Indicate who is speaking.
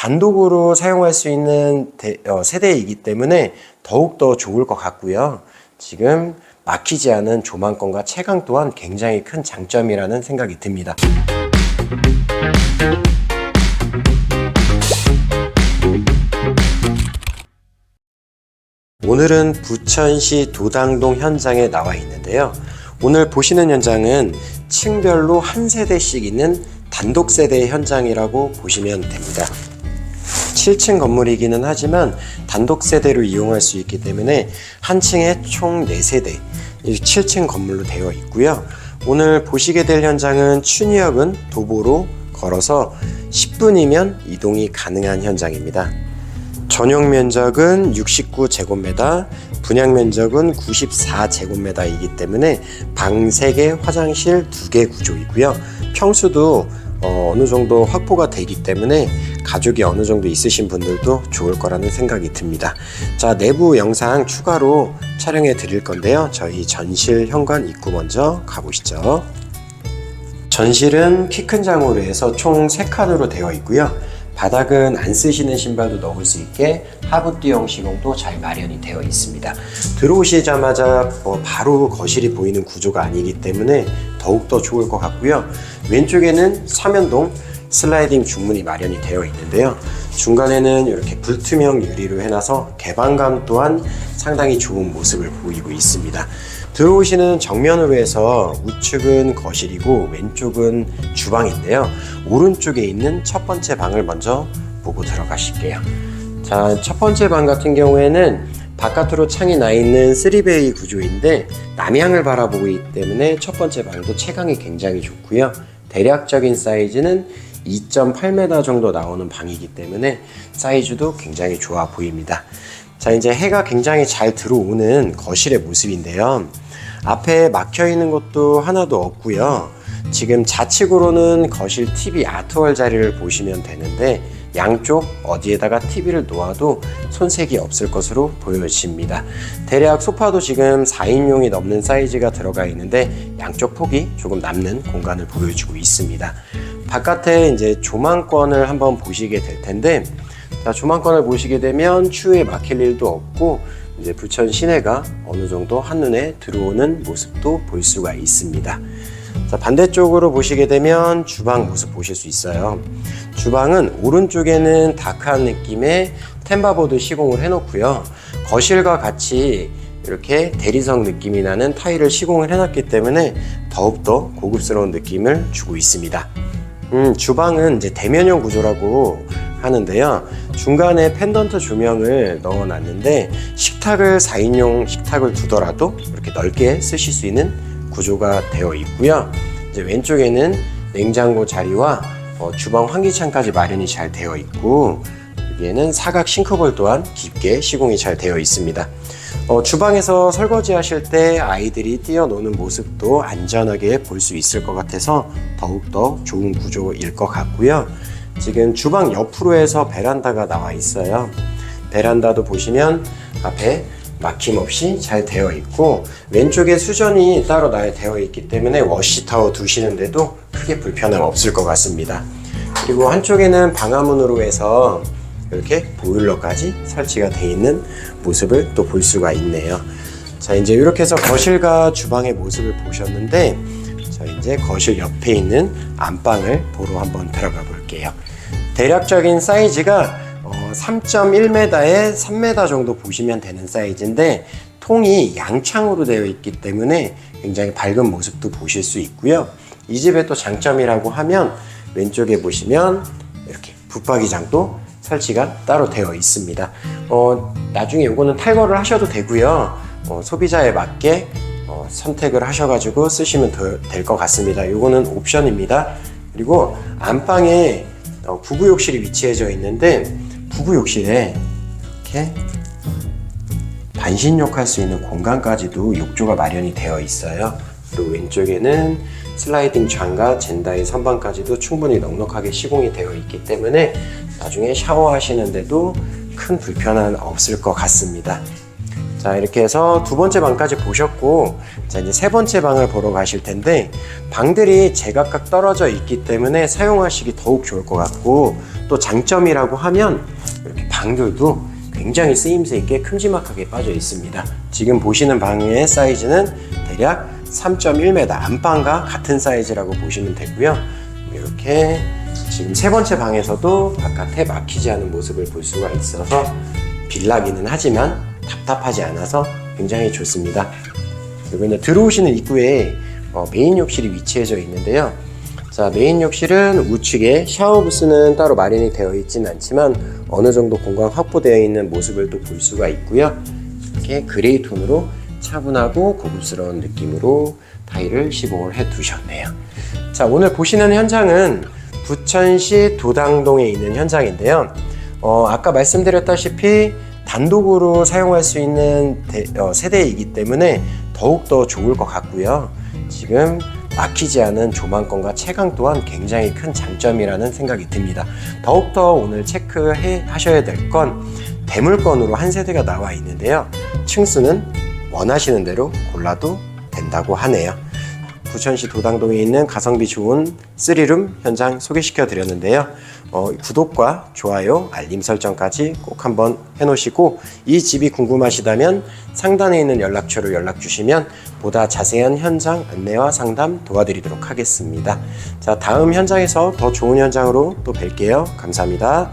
Speaker 1: 단독으로 사용할 수 있는 대- 어, 세대이기 때문에 더욱더 좋을 것 같고요. 지금 막히지 않은 조망권과 채광 또한 굉장히 큰 장점이라는 생각이 듭니다. 오늘은 부천시 도당동 현장에 나와 있는데요. 오늘 보시는 현장은 층별로 한 세대씩 있는 단독 세대 현장이라고 보시면 됩니다. 7층 건물이기는 하지만 단독 세대로 이용할 수 있기 때문에 한 층에 총 4세대, 7층 건물로 되어 있고요. 오늘 보시게 될 현장은 춘희역은 도보로 걸어서 10분이면 이동이 가능한 현장입니다. 전용 면적은 69제곱미터, 분양 면적은 94제곱미터이기 때문에 방 3개, 화장실 2개 구조이고요. 평수도 어, 느 정도 확보가 되기 때문에 가족이 어느 정도 있으신 분들도 좋을 거라는 생각이 듭니다. 자, 내부 영상 추가로 촬영해 드릴 건데요. 저희 전실 현관 입구 먼저 가보시죠. 전실은 키 큰 장으로 해서 총 3칸으로 되어 있고요. 바닥은 안 쓰시는 신발도 넣을 수 있게 하부띠형 시공도 잘 마련이 되어 있습니다. 들어오시자마자 뭐 바로 거실이 보이는 구조가 아니기 때문에 더욱더 좋을 것 같고요. 왼쪽에는 사면동 슬라이딩 중문이 마련이 되어 있는데요. 중간에는 이렇게 불투명 유리로 해놔서 개방감 또한 상당히 좋은 모습을 보이고 있습니다. 들어오시는 정면으로 해서 우측은 거실이고 왼쪽은 주방인데요. 오른쪽에 있는 첫 번째 방을 먼저 보고 들어가실게요. 자, 첫 번째 방 같은 경우에는 바깥으로 창이 나 있는 3베이 구조인데 남향을 바라보고 있기 때문에 첫 번째 방도 채광이 굉장히 좋고요. 대략적인 사이즈는 2.8m 정도 나오는 방이기 때문에 사이즈도 굉장히 좋아 보입니다. 자, 이제 해가 굉장히 잘 들어오는 거실의 모습인데요. 앞에 막혀 있는 것도 하나도 없고요. 지금 좌측으로는 거실 TV 아트월 자리를 보시면 되는데 양쪽 어디에다가 TV를 놓아도 손색이 없을 것으로 보여집니다. 대략 소파도 지금 4인용이 넘는 사이즈가 들어가 있는데 양쪽 폭이 조금 남는 공간을 보여주고 있습니다. 바깥에 이제 조망권을 한번 보시게 될 텐데 자, 조망권을 보시게 되면 추위에 막힐 일도 없고 이제 부천 시내가 어느 정도 한눈에 들어오는 모습도 볼 수가 있습니다. 자, 반대쪽으로 보시게 되면 주방 모습 보실 수 있어요. 주방은 오른쪽에는 다크한 느낌의 템바보드 시공을 해놓고요. 거실과 같이 이렇게 대리석 느낌이 나는 타일을 시공을 해놨기 때문에 더욱더 고급스러운 느낌을 주고 있습니다. 음, 주방은 이제 대면형 구조라고 하는데요. 중간에 펜던트 조명을 넣어 놨는데 식탁을 4인용 식탁을 두더라도 이렇게 넓게 쓰실 수 있는 구조가 되어 있고요. 이제 왼쪽에는 냉장고 자리와 어, 주방 환기창까지 마련이 잘 되어 있고 여기에는 사각 싱크볼 또한 깊게 시공이 잘 되어 있습니다. 어, 주방에서 설거지 하실 때 아이들이 뛰어노는 모습도 안전하게 볼 수 있을 것 같아서 더욱더 좋은 구조일 것 같고요. 지금 주방 옆으로 해서 베란다가 나와 있어요. 베란다도 보시면 앞에 막힘없이 잘 되어 있고 왼쪽에 수전이 따로 나 되어 있기 때문에 워시타워 두시는데도 크게 불편함 없을 것 같습니다. 그리고 한쪽에는 방화문으로 해서 이렇게 보일러까지 설치가 되어 있는 모습을 또 볼 수가 있네요. 자, 이제 이렇게 해서 거실과 주방의 모습을 보셨는데, 자, 이제 거실 옆에 있는 안방을 보러 한번 들어가 볼게요. 대략적인 사이즈가 어, 3.1m에 3m 정도 보시면 되는 사이즈인데, 통이 양창으로 되어 있기 때문에 굉장히 밝은 모습도 보실 수 있고요. 이 집의 또 장점이라고 하면 왼쪽에 보시면 이렇게 붙박이장도 설치가 따로 되어 있습니다. 어, 나중에 이거는 탈거를 하셔도 되고요. 어, 소비자에 맞게 어, 선택을 하셔가지고 쓰시면 될 것 같습니다. 이거는 옵션입니다. 그리고 안방에 어, 부부 욕실이 위치해져 있는데 부부 욕실에 이렇게 반신욕할 수 있는 공간까지도 욕조가 마련이 되어 있어요. 또 왼쪽에는 슬라이딩 창과 젠다이 선반까지도 충분히 넉넉하게 시공이 되어 있기 때문에 나중에 샤워하시는데도 큰 불편은 없을 것 같습니다. 자, 이렇게 해서 두 번째 방까지 보셨고, 자, 이제 세 번째 방을 보러 가실 텐데, 방들이 제각각 떨어져 있기 때문에 사용하시기 더욱 좋을 것 같고, 또 장점이라고 하면 이렇게 방들도 굉장히 쓰임새 있게 큼지막하게 빠져 있습니다. 지금 보시는 방의 사이즈는 대략 3.1m 안방과 같은 사이즈라고 보시면 되고요. 이렇게 지금 세 번째 방에서도 바깥에 막히지 않은 모습을 볼 수가 있어서 빌라기는 하지만 답답하지 않아서 굉장히 좋습니다. 그리고 이제 들어오시는 입구에 어, 메인 욕실이 위치해져 있는데요. 자, 메인 욕실은 우측에 샤워 부스는 따로 마련이 되어 있지는 않지만 어느 정도 공간 확보되어 있는 모습을 또 볼 수가 있고요. 이렇게 그레이 톤으로 차분하고 고급스러운 느낌으로 타일을 시공을 해 두셨네요. 자, 오늘 보시는 현장은 부천시 도당동에 있는 현장인데요. 어, 아까 말씀드렸다시피 단독으로 사용할 수 있는 대- 어, 세대이기 때문에 더욱더 좋을 것 같고요. 지금 막히지 않은 조망권과 채광 또한 굉장히 큰 장점이라는 생각이 듭니다. 더욱더 오늘 체크해 하셔야 될 건 대물건으로 한 세대가 나와 있는데요. 층수는 원하시는 대로 골라도 된다고 하네요. 부천시 도당동에 있는 가성비 좋은 3룸 현장 소개시켜 드렸는데요. 어, 구독과 좋아요, 알림 설정까지 꼭 한번 해놓으시고 이 집이 궁금하시다면 상단에 있는 연락처로 연락 주시면 보다 자세한 현장 안내와 상담 도와드리도록 하겠습니다. 자, 다음 현장에서 더 좋은 현장으로 또 뵐게요. 감사합니다.